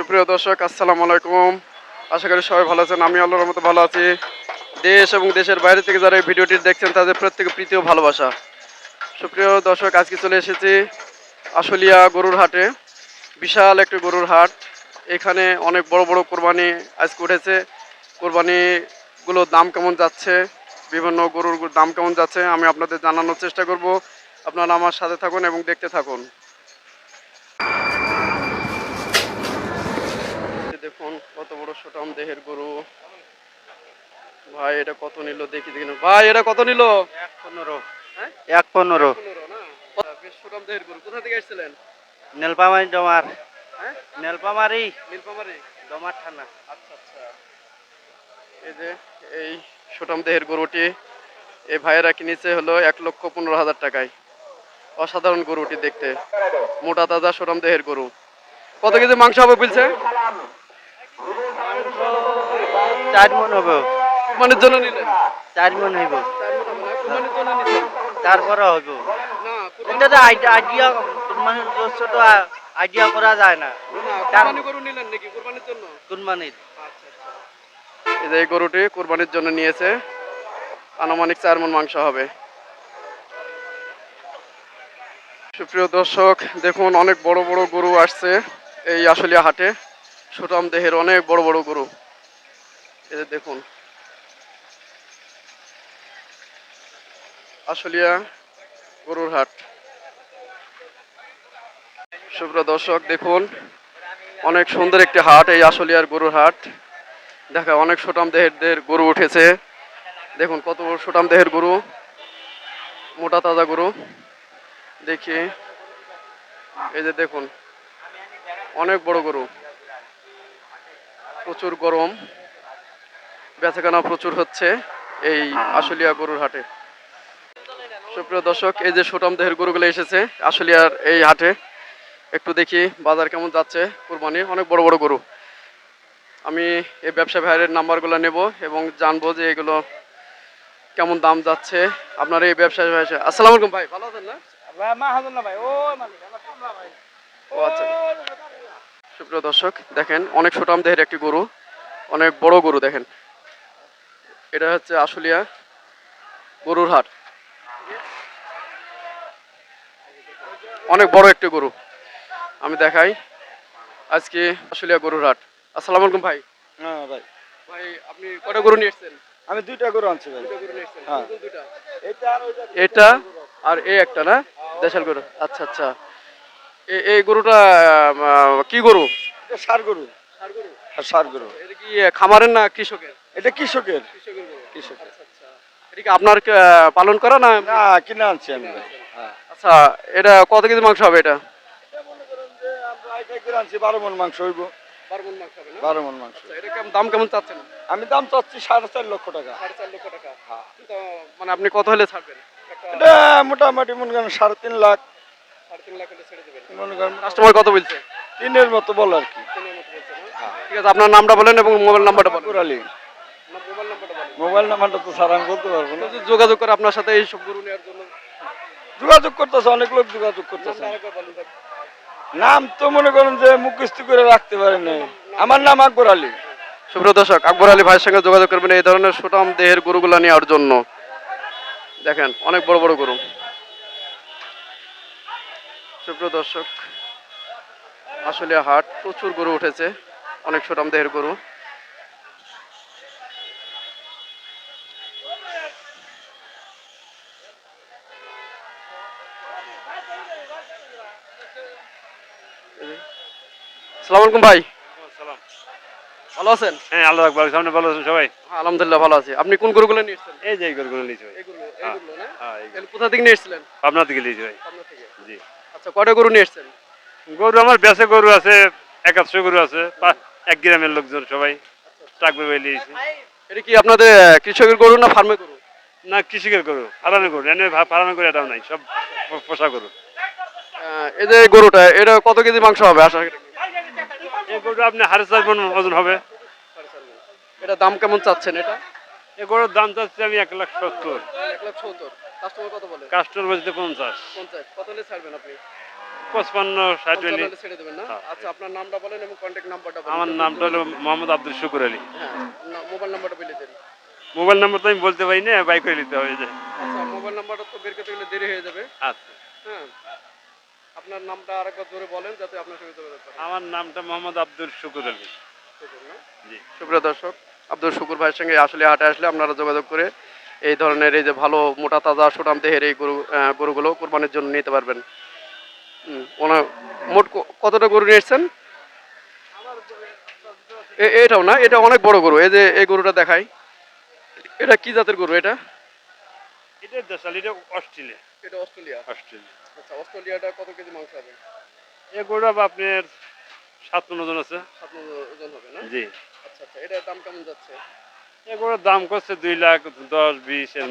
সুপ্রিয় দর্শক, আসসালামু আলাইকুম। আশা করি সবাই ভালো আছেন, আমি আল্লাহর মতো ভালো আছি। দেশ এবং দেশের বাইরে থেকে যারা এই ভিডিওটি দেখছেন, তাদের প্রত্যেকে প্রীতি ও ভালোবাসা। সুপ্রিয় দর্শক, আজকে চলে এসেছি আশুলিয়া গরুর হাটে। বিশাল একটি গরুর হাট। এখানে অনেক বড় বড় কোরবানি আজকে উঠেছে। কোরবানিগুলোর দাম কেমন যাচ্ছে? বিভিন্ন গরুর দাম কেমন যাচ্ছে? আমি আপনাদের জানানোর চেষ্টা করব। আপনারা আমার সাথে থাকুন এবং দেখতে থাকুন এই দেখুন কত বড় সুটাম দেহের গরু। ভাই এটা কত নিল? দেখি দেখি ভাই এটা কত নিল? এক পনেরো। হ্যাঁ? এক পনেরো। পনেরো বেশ সুটাম দেহের গরু। কোথা থেকে নীলপামারি ডমার হ্যাঁ? নীলপামারি ডমার থানা। আচ্ছা আচ্ছা। এই যে এই সুটাম দেহের গরুটি এই ভাইয়েরা কিনেছে হলো এক লক্ষ পনেরো হাজার টাকায়। অসাধারণ গরুটি দেখতে। মোটা তাজা সুটাম দেহের গরু। কত কেজি মাংস হবে বলছে? চার মন হবে। কুরবানির জন্য নিলেন চার মন হইব। তারপরে হইব। এটা তো আইডিয়া কুরবানির ছোট আইডিয়া করা যায় না। কুরবানি গরু নিলেন নাকি কুরবানির জন্য? কুরবানির। আচ্ছা আচ্ছা। এই যে গরুটি কুরবানির জন্য নিয়েছে আনুমানিক চার মন মাংস হবে। সুপ্রিয় দর্শক দেখুন অনেক বড় বড় গরু আসছে এই আশুলিয়া হাটে। সুটাম দেহের অনেক বড় বড় গরু। এই দেখুন। আশুলিয়া গরুর হাট। সুপ্রিয় দর্শক, দেখুন, অনেক সুন্দর একটি হাট এই আশুলিয়ার গরুর হাট। দেখা, অনেক সুটাম দেহের গরু উঠেছে। দেখুন, কত সুটাম দেহের গরু, মোটা তাজা গরু। দেখি, এই যে দেখুন, অনেক বড় গরু। প্রচুর গরম। বেচাকেনা প্রচুর হচ্ছে এই আশুলিয়া গরুর হাটে। সুপ্রিয় দর্শক এই যে সুটাম দেহের গরুগুলো এসেছে আশুলিয়ার এই হাটে একটু দেখি বাজার কেমন যাচ্ছে কুরবানির। অনেক বড় বড় গরু। আমি এই ব্যবসা ভাইয়ের নাম্বারগুলো নেব এবং জানব যে এগুলো কেমন দাম যাচ্ছে আপনার এই ব্যবসা ভাই আসসালামু আলাইকুম ভাই ভালো আছেন না? ও আচ্ছা। সুপ্রিয় দর্শক দেখেন অনেক সুটাম দেহের একটি গরু অনেক বড় গরু দেখেন। এটা হচ্ছে আশুলিয়া গরুর হাট। অনেক বড় একটি গরু। আমি দেখাই আজকে আশুলিয়া গরুর হাট। আসসালামু আলাইকুম ভাই। হ্যাঁ ভাই। ভাই আপনি কটা গরু নিয়ে এসেছেন? আমি দুইটা গরু আনছি ভাই। গরু হ্যাঁ। এটা আর ওইটা এটা আর এই একটা না? দেশাল গরু। আচ্ছা আচ্ছা। এ- এই গরুটা কি গরু? এটা সার গরু। আর সার গরু। এটা কি খামারের না কৃষকের? এটা কৃষকের। কৃষকের। আচ্ছা আচ্ছা এটা আপনার পালন করা না? কিনে আনছি আমি। হ্যাঁ। আচ্ছা এটা কত কেজি মাংস হবে এটা? বারো মন মাংস হইব। বারো মন মাংস কেমন দাম কেমন চাচ্ছেন? আমি দাম চাচ্ছি সাড়ে চার লক্ষ টাকা। লক্ষ টাকা। হ্যাঁ। মানে আপনি কত হলে ছাড়বেন? এটা মোটামুটি মনে করেন সাড়ে তিন লাখ। কাস্টমার কত বলছে? তিনের মতো বল আর কি? হ্যাঁ। ঠিক আছে আপনার নামটা বলেন এবং মোবাইল নাম্বারটা বলেন কুরালি না, মোবাইল নাম্বারটা বলেন মোবাইল নাম্বারটা তো স্যার আমি বলতে পারব না। যোগাযোগ করে আপনার সাথে এই সব গরু নেওয়ার জন্য। যোগাযোগ করতেছে অনেক লোক যোগাযোগ করতেছে। নাম তো মনে করেন যে মুখস্থ করে রাখতে পারেন আমার নাম আকবর আলী। সুপ্রিয় দর্শক আকবর আলী ভাইয়ের সঙ্গে যোগাযোগ করবেন এই ধরনের সুটাম দেহের গরুগুলা নেওয়ার জন্য। দেখেন অনেক বড় বড় গরু। সুপ্রিয় দর্শক আসলে হাট প্রচুর গরু উঠেছে অনেক সুটাম দেহের গরু। সালাম আলাইকুম ভাই। ভালো আছেন? হ্যাঁ আল্লাহ আকবর সামনে ভালো আছেন সবাই? হ্যাঁ, আলহামদুলিল্লাহ ভালো আছি। আপনি কোন গরুগুলো নিয়ে এসেছেন? এই যে এই গরুগুলো নিয়েছি ভাই। হ্যাঁ। না? হ্যাঁ কোথা থেকে নিয়ে এসেছিলেন? পাবনা থেকে নিয়েছি ভাই। জি। আচ্ছা কয়টা গরু নিয়ে এসেছেন? গরু আমার বেঁচে গরু আছে একাশশো গরু আছে এক গ্রামের লোকজন সবাই। ট্রাক বেবে নিয়েছি এটা কি আপনাদের কৃষকের গরু না ফার্মের গরু? না কৃষিকের গরু ফার্মের গরু। এনে ফার্মের গরু এটাও নাই সব পোষা গরু। এই যে গরুটা এটা কত কেজি মাংস হবে? আশা করি। এই গরুটা আপনি হাড়ে চার মন ওজন হবে। এটা দাম কেমন চাচ্ছেন এটা? এই গরুর দাম চাচ্ছি আমি এক লাখ সত্তর। এক লাখ সত্তর। কাস্টমার কত বলে? কাস্টমার বলতে পঞ্চাশ। পঞ্চাশ। কত হলে ছাড়বেন আপনি? পঁচপান্ন ষাট ছেড়ে দেবেন না? হ্যাঁ। আচ্ছা আপনার নামটা বলেন এবং কন্ট্যাক্ট নাম্বারটা আমার নামটা হলো মোহাম্মদ আব্দুল শুকুর আলী। মোবাইল নাম্বারটা বলে দেন। মোবাইল নাম্বার তো আমি বলতে পারি না বাইক করে নিতে হবে যে। আচ্ছা মোবাইল নাম্বারটা তো বের করতে গেলে দেরি হয়ে যাবে। আচ্ছা। আপনার নামটা আরেকবার জোরে বলেন যাতে আপনার সঙ্গে যোগাযোগ করে আমার নামটা মোহাম্মদ আব্দুল শুকুর আলী। জি। সুপ্রিয় দর্শক আব্দুল শুকুর ভাইয়ের সঙ্গে আসলে হাটে আসলে আপনারা যোগাযোগ করে এই ধরনের এই যে ভালো মোটা তাজা সুটাম দেহের এই গরু গরুগুলো কোরবানির জন্য নিতে পারবেন। ওনার মোট কতটা গরু নিয়ে এসছেন এ- এটাও না এটা অনেক বড় গরু। এই যে এই গরুটা দেখাই। এটা কি জাতের গরু এটা? এটা দেশাল এটা অস্ট্রেলিয়া। এটা অস্ট্রেলিয়া। অস্ট্রেলিয়া। আচ্ছা অস্ট্রেলিয়াটা কত কেজি মাংস হবে? এ গরুটা বা আপনার সাত পনেরো জন আছে। সাত মণ ওজন হবে না? জি। আচ্ছা আচ্ছা এটার দাম কেমন যাচ্ছে? এ গরুর দাম করছে দুই লাখ দশ বিশ চান?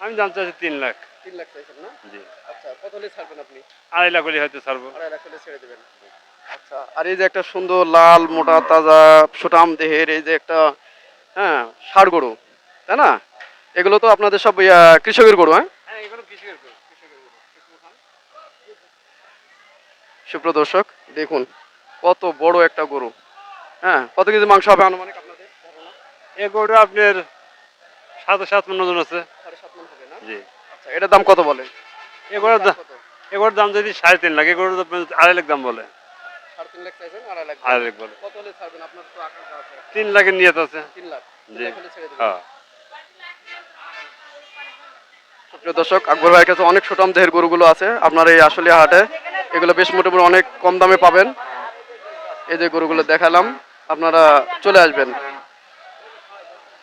আমি দাম চাইছি তিন লাখ। তিন লাখ চাইছেন না? জি। আচ্ছা কত হলে ছাড়বেন আপনি? আড়াই লাখ হলে হয়তো ছাড়বো। আড়াই লাখ হলে ছেড়ে দেবেন। আচ্ছা আর এই যে একটা সুন্দর লাল মোটা তাজা সুটাম দেহের এই যে একটা হ্যাঁ ষাড় গরু তাই না? এগুলো তো আপনাদের সব কৃষকের গরু হ্যাঁ হ্যাঁ এগুলো কৃষকের গরু সুপ্রদর্শক দেখুন কত বড় একটা গরু। হ্যাঁ কত কেজি মাংস হবে আনুমানিক আপনাদের? ধারণা? এ গরু আপনার সাত সাত পনেরো জন আছে জি। আচ্ছা এটার দাম কত বলে? এ গরুর দাম এ গরুর দাম যদি সাড়ে তিন লাখ এ গরুর দাম আড়াই লাখ দাম বলে। তিন লাখের নিয়ত আছে। জি। হ্যাঁ। প্রিয় দর্শক আকবর ভাইয়ের কাছে অনেক সুটাম দেহের গরুগুলো আছে। আপনার এই আসলে হাটে এগুলো বেশ মোটামুটি অনেক কম দামে পাবেন। এই যে গরুগুলো দেখালাম আপনারা চলে আসবেন।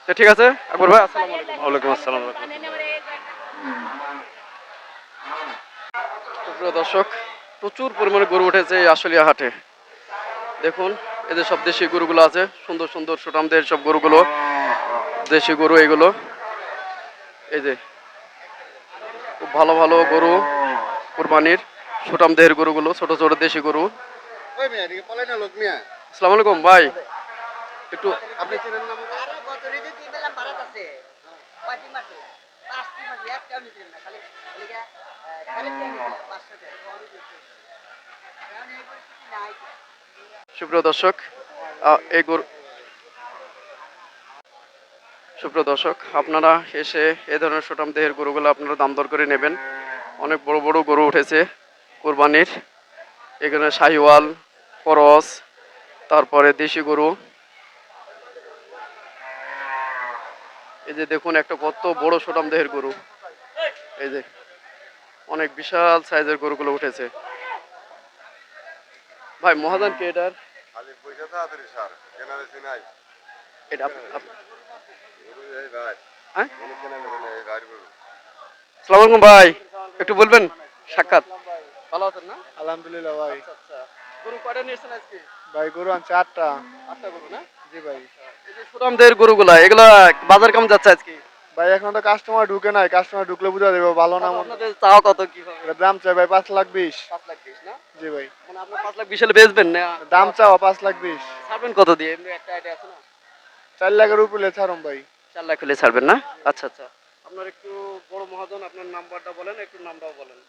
তো ঠিক আছে আকবর ভাই আসসালামু আলাইকুম। ওয়ালাইকুম আসসালাম প্রিয় দর্শক প্রচুর পরিমাণে গরু উঠেছে এই আশুলিয়া হাটে। দেখুন এদের সব দেশি গরুগুলো আছে সুন্দর সুন্দর সুটাম দেহের সব গরুগুলো দেশি গরু এগুলো। এই যে খুব ভালো ভালো গরু কুরবানির। সুটাম দেহের গরুগুলো ছোট ছোট দেশি গরু। আসসালামু আলাইকুম ভাই। একটু আপনি চিনেন না সুপ্রিয় দর্শক এই গরু সুপ্রিয় দর্শক আপনারা এসে এ ধরনের সুটাম দেহের গরুগুলো আপনারা দাম দর করে নেবেন। অনেক বড় বড় গরু উঠেছে। কোরবানির। এখানে শাহিওয়াল করস তারপরে দেশি গরু। এই যে দেখুন একটা কত বড় সুটাম দেহের গরু। এই যে অনেক বিশাল সাইজের গরুগুলো উঠেছে। ভাই মহাদান কে এটার? হ্যাঁ? গরু কেনা বেশি নাই এই গাড়ি গরু। সালাম আলাইকুম ভাই একটু বলবেন? সাক্ষাৎ। ভালো আছেন না? আলহামদুলিল্লাহ ভাই। আচ্ছা আচ্ছা। গরু কয়টা নিয়েছেন আজকে? ভাই গরু আনছে আটটা। আটটা গরু না? জি ভাই। এই যে সুরামদের গরুগুলা এগুলা বাজার কেমন যাচ্ছে আজকে? ভাই এখন তো কাস্টমার ঢুকে নাই। কাস্টমার ঢুকলে বুঝা দেবে ভালো না আপনাদের চাওয়া কত কি হবে? দাম চাই ভাই পাঁচ লাখ বিশ। পাঁচ লাখ বিশ না? জি ভাই। মানে আপনার পাঁচ লাখ বিশ বেচবেন না? দাম চাওয়া পাঁচ লাখ বিশ। ছাড়বেন কত দিয়ে? এমনি একটা আইডিয়া আছে না? চার লাখের উপরে ছাড়ুন ভাই। চার লাখ হলে ছাড়বেন না? আচ্ছা আচ্ছা। আপনার একটু বড় মহাজন আপনার নাম্বারটা বলেন একটু নামটাও বলেন।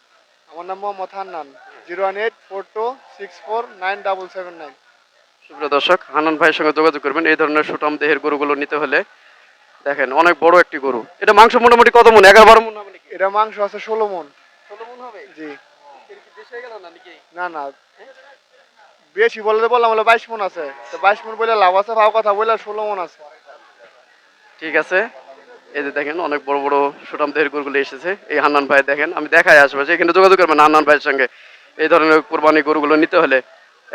আমার নাম Mohammad Hannan zero one eight four two six four nine double seven nine. সুপ্রিয় দর্শক হানান ভাইয়ের সঙ্গে যোগাযোগ করবেন। এই ধরনের সুটাম দেহের গরুগুলো নিতে হলে দেখেন অনেক বড় একটি গরু। এটা মাংস মোটামুটি কত মন? এগারো বারো মন হবে নাকি? এটা মাংস আছে ষোলো মন। ষোলো মন হবে? জি। না নাকি? না না। বেশি বলে তো বললাম হলো বাইশ মন আছে। তো বাইশ মন বলে লাভ আছে ভাও কথা বলে ষোলো মন আছে। ঠিক আছে। এই যে দেখেন, অনেক বড় বড় সুটাম দেহের গরুগুলো এসেছে। এই হান্নান ভাই দেখেন, আমি দেখাই আশেপাশে, এখানে যোগাযোগ করবেন হান্নান ভাইয়ের সঙ্গে। এই ধরনের কোরবানি গরুগুলো নিতে হলে।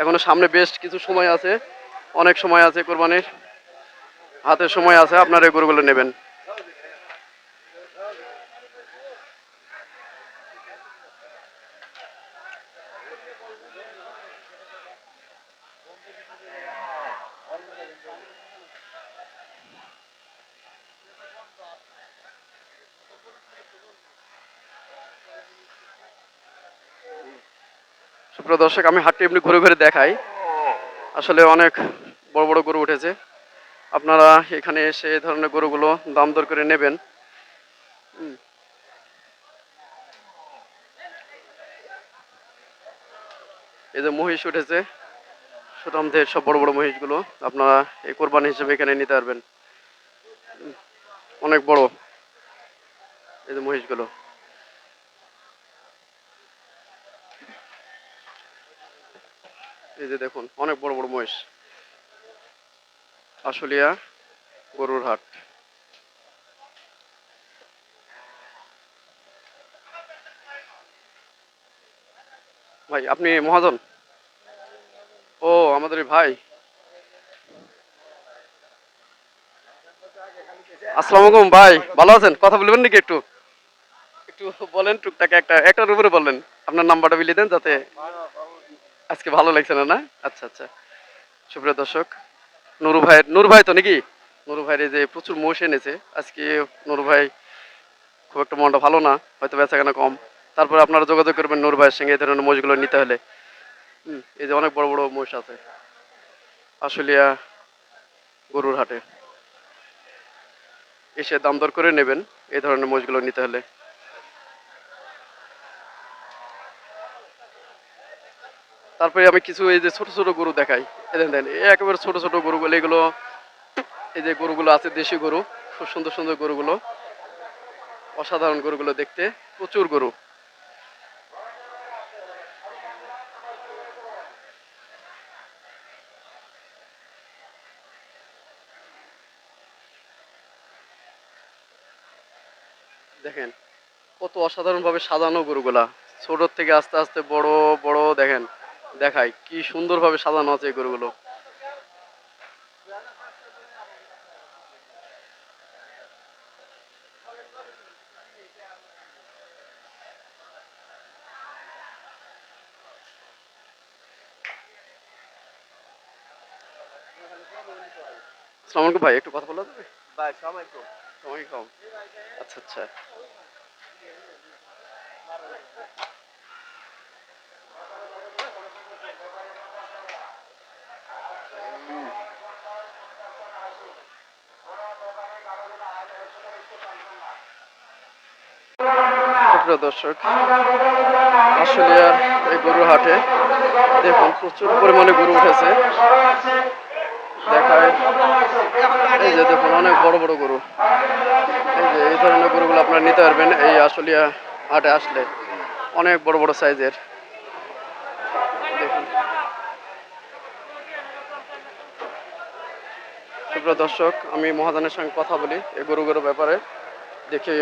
এখনও সামনে বেশ কিছু সময় আছে, অনেক সময় আছে কোরবানির, হাতে সময় আছে, আপনার এই গরুগুলো নেবেন। সুপ্রিয় দর্শক, আমি হাটটি এমনি ঘুরে ঘুরে দেখাই। আসলে অনেক বড় বড় গরু উঠেছে। আপনারা এখানে এসে এই ধরনের গরুগুলো দাম দর করে নেবেন। এই যে মহিষ উঠেছে সুঠামদের সব বড় বড় মহিষগুলো, আপনারা এই কোরবানি হিসেবে এখানে নিতে পারবেন। অনেক বড় এই যে মহিষগুলো। এই যে দেখুন, অনেক বড় বড় মহিষ। আশুলিয়া গরুর হাট। ভাই, আপনি মহাজন? ও, আমাদের ভাই। আসসালামু আলাইকুম, ভাই। ভালো আছেন? কথা বলবেন নাকি একটু? একটু বলেন টুকটাকে একটা, একটার উপরে বললেন আপনার নাম্বারটা বিলিয়ে দেন যাতে আজকে ভালো লাগছে না না? আচ্ছা আচ্ছা। সুপ্রিয় দর্শক, নুরু ভাই নুরু ভাই তো নাকি? নুরু ভাইয়ের যে প্রচুর মোষ এনেছে, আজকে নুরু ভাই খুব একটা মনটা ভালো না, হয়তো বেচা কেনা কম। তারপরে আপনারা যোগাযোগ করবেন নুরু ভাইয়ের সঙ্গে এই ধরনের মোষগুলো নিতে হলে। এই যে অনেক বড় বড় মোষ আছে, আশুলিয়া গরুর হাটে। এসে দাম দর করে নেবেন এই ধরনের মোষগুলো নিতে হলে। তারপরে আমি কিছু এই যে ছোট ছোট গরু দেখাই। দেখেন, এই একেবারে ছোট ছোট গরুগুলো এগুলো এই যে গরুগুলো আছে দেশি গরু খুব সুন্দর সুন্দর গরুগুলো। অসাধারণ গরুগুলো দেখতে প্রচুর গরু। দেখেন কত অসাধারণ ভাবে সাজানো গরুগুলা। ছোট থেকে আস্তে আস্তে বড় বড় দেখেন। দেখায় কি সুন্দর ভাবে সাজানো আছে এই গরুগুলো। আসসালামু আলাইকুম ভাই একটু কথা বলা যাবে ভাই সময় কম আচ্ছা আচ্ছা। সুপ্রিয় দর্শক আসলে এই গরু হাটে দেখুন প্রচুর পরিমাণে গরু উঠেছে। দেখায়, এই যে দেখুন অনেক বড় বড় গরু। এই যে এই ধরনের গরুগুলো আপনারা নিতে পারবেন এই হাটে আসলে। অনেক বড় বড় সাইজের। দেখুন। দর্শক, আমি মহাজনের সঙ্গে কথা বলি এই গরুগুলোর ব্যাপারে। দেখি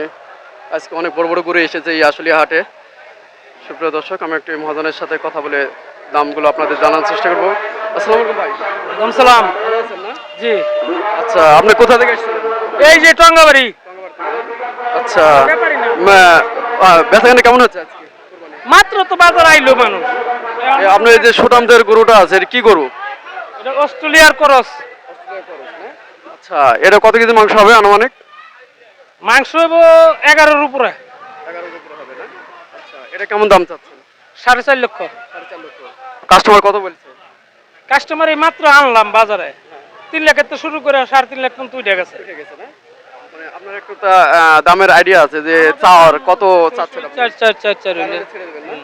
আজকে অনেক বড় বড় গরু এসেছে এই আশুলিয়া হাটে। সুপ্রিয় দর্শক আমি একটু মহাজনের সাথে কথা বলে দামগুলো আপনাদের জানার চেষ্টা করব। আসসালামু আলাইকুম ভাই। সালাম। ভালো আছেন না? জি। আচ্ছা আপনি কোথা থেকে এই যে টঙ্গাবাড়ি। আচ্ছা বেচাকেনা কেমন হচ্ছে আজকে? মাত্র তো বাজার আইলো মানুষ। আপনার এই যে সুটামদের গরুটা আছে কি গরু? এটা অস্ট্রেলিয়ার করস। আচ্ছা এটা কত কেজি মাংস হবে আনুমানিক? মাংস হইব এগারোর উপরে। আচ্ছা এটা কেমন দাম চাচ্ছেন? সাড়ে চার লক্ষ। কাস্টমার কত বলছে? কাস্টমার এই মাত্র আনলাম বাজারে। তিন লাখের তো শুরু করে সাড়ে তিন লাখ পর্যন্ত উঠে গেছে। ঠিক আছে না? মানে আপনার একটু দামের আইডিয়া আছে যে চাওয়ার কত চাচ্ছেন চার চার চার চার ছেড়ে দেবেন না?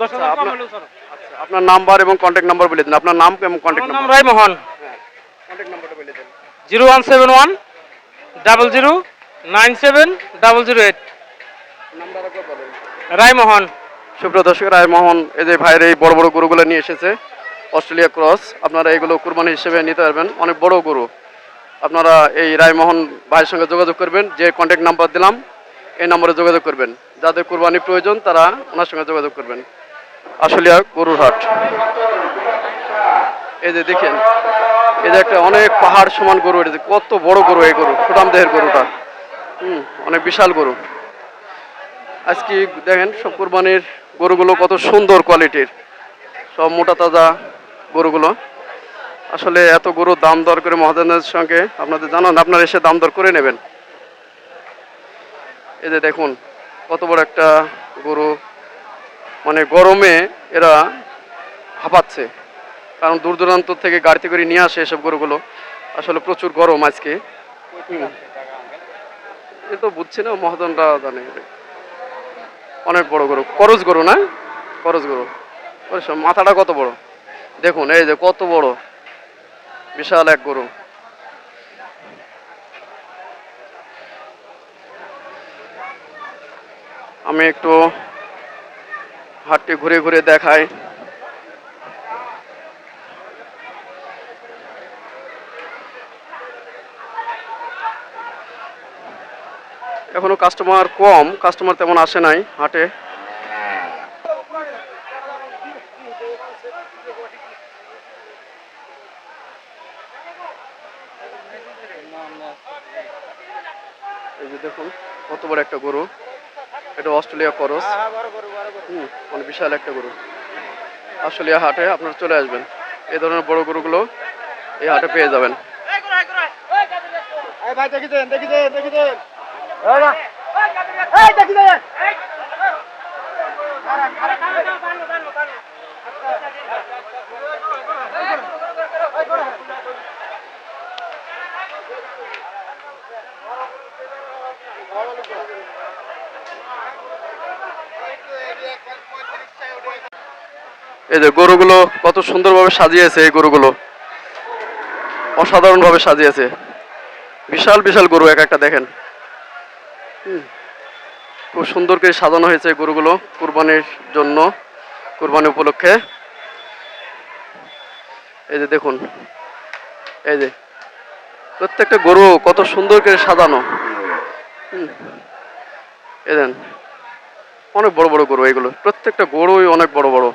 দশ আচ্ছা, হাজার কম আপনার- হলেও ছাড়ো। আচ্ছা, আপনার নাম্বার এবং কন্ট্যাক্ট নাম্বার বলে দিন। আপনার নাম এবং কন্ট্যাক্ট নাম্বার রায়মোহন। কন্ট্যাক্ট নাম্বারটা বলে দিন। Zero one seven one double zero nine seven double zero eight. Raimohan. সুপ্রিয় দর্শক, রায়মোহন, এই যে ভাইয়ের এই বড় বড় গরুগুলো নিয়ে এসেছে, অস্ট্রেলিয়া ক্রস, আপনারা এগুলো কুরবানি হিসেবে নিতে পারবেন। অনেক বড় গরু। আপনারা এই রায়মোহন ভাইয়ের সঙ্গে যোগাযোগ করবেন, যে কন্ট্যাক্ট নাম্বার দিলাম, এই নম্বরে যোগাযোগ করবেন। যাদের কুরবানি প্রয়োজন, তারা ওনার সঙ্গে যোগাযোগ করবেন। আশুলিয়া গরুর হাট। এই যে দেখেন, এই যে একটা অনেক পাহাড় সমান গরু এসেছে কত বড় গরু এই গরু সুটাম দেহের গরুটা। হুম, অনেক বিশাল গরু। আজকে দেখেন সব কোরবানির গরুগুলো কত সুন্দর কোয়ালিটির। সব মোটা তাজা গরুগুলো। আসলে এত গরুর দাম দর করে মহাজনের সঙ্গে আপনাদের জানান, আপনারা এসে দাম দর করে নেবেন। এই যে দেখুন, কত বড় একটা গরু। মানে গরমে এরা হাঁপাচ্ছে। কারণ দূর দূরান্ত থেকে গাড়িতে করে নিয়ে আসে এসব গরুগুলো। আসলে প্রচুর গরম আজকে। হুম। তো বুঝছি না মহাজনরা জানে। অনেক বড় গরু। করজ গরু না? করজ গরু। মাথাটা কত বড়? দেখুন, এই যে কত বড়। বিশাল এক গরু। আমি একটু হাটটি ঘুরে ঘুরে দেখাই। এখনও কাস্টমার কম কাস্টমার তেমন আসে নাই হাটে। এই যে দেখুন, কত বড় একটা গরু। এটা অস্ট্রেলিয়া করস হুম মানে বিশাল একটা গরু। অস্ট্রেলিয়া হাটে আপনারা চলে আসবেন। এই ধরনের বড় গরুগুলো এই হাটে পেয়ে যাবেন। দেখি দেখি দেখি এই যে গরুগুলো কত সুন্দরভাবে সাজিয়েছে এই গরুগুলো। অসাধারণভাবে সাজিয়েছে। বিশাল বিশাল গরু এক একটা দেখেন। খুব সুন্দর করে সাজানো হয়েছে গরুগুলো কুরবানির জন্য, কুরবানি উপলক্ষে এই যে দেখুন, এই যে প্রত্যেকটা গরু কত সুন্দর করে সাজানো। এই দেন, অনেক বড় বড় গরু এগুলো, প্রত্যেকটা গরুই অনেক বড় বড়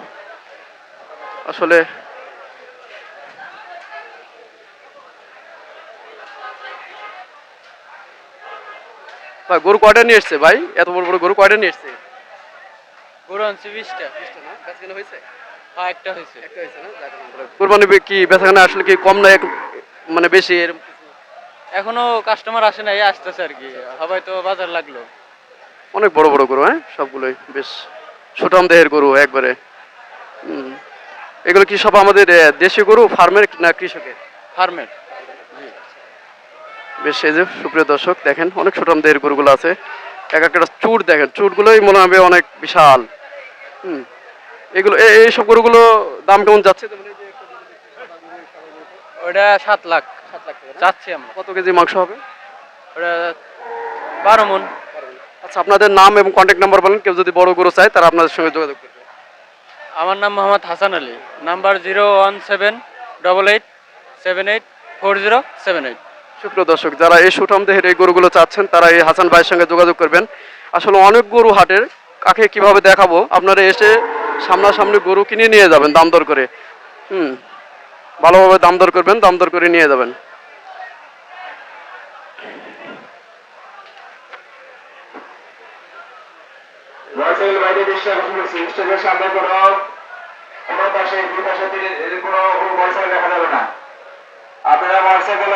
আসলে ভাই গরু কয়টা নিয়ে এসছে ভাই? এত বড় বড় গরু কয়টা নিয়ে এসছে? গরু আনছি বিশটা। হয়েছে? হ্যাঁ একটা হয়েছে। একটা হয়েছে না? কোরবানি কি বেচাকেনা আসলে কি কম না মানে বেশি এরকম এখনও কাস্টমার আসে নাই আসতেছে আর কি। সবাই তো বাজার লাগল। অনেক বড় বড় গরু হ্যাঁ? সবগুলোই বেশ সুঠাম দেহের গরু একবারে। এগুলো কি সব আমাদের দেশি গরু ফার্মের না কৃষকের? ফার্মের বেশ এই যে সুপ্রিয় দর্শক দেখেন অনেক সুঠাম দেহের গরুগুলো আছে। এক একটা চুট দেখেন চুটগুলোই মনে হবে অনেক বিশাল। হুম এগুলো এ- এইসব গরুগুলো দাম কেমন যাচ্ছে? ওটা সাত লাখ চাচ্ছি আমরা। কত কেজি মাংস হবে? ওটা বারো মন। আচ্ছা আপনাদের নাম এবং কন্ট্যাক্ট নাম্বার বলেন কেউ যদি বড় গরু চায় তারা আপনাদের সঙ্গে যোগাযোগ করবে। আমার নাম Mohammad Hasan Ali. Number zero one seven double eight seven eight four zero seven eight. সুপ্রিয় দর্শক, যারা এই সুঠাম দেহের এই গরুগুলো চাচ্ছেন, তারা এই হাসান ভাইয়ের সঙ্গে যোগাযোগ করবেন। আসলে অনেক গরু হাটের, কাকে কীভাবে দেখাবো, আপনারা এসে সামনাসামনি গরু কিনে নিয়ে যাবেন, দাম দর করে। হুম, ভালোভাবে দাম দর করবেন, দাম দর করে নিয়ে যাবেন। আমার পাশে, দুই পাশে কোনো দেখা যাবে না। আপনারা মোটরসাইকেল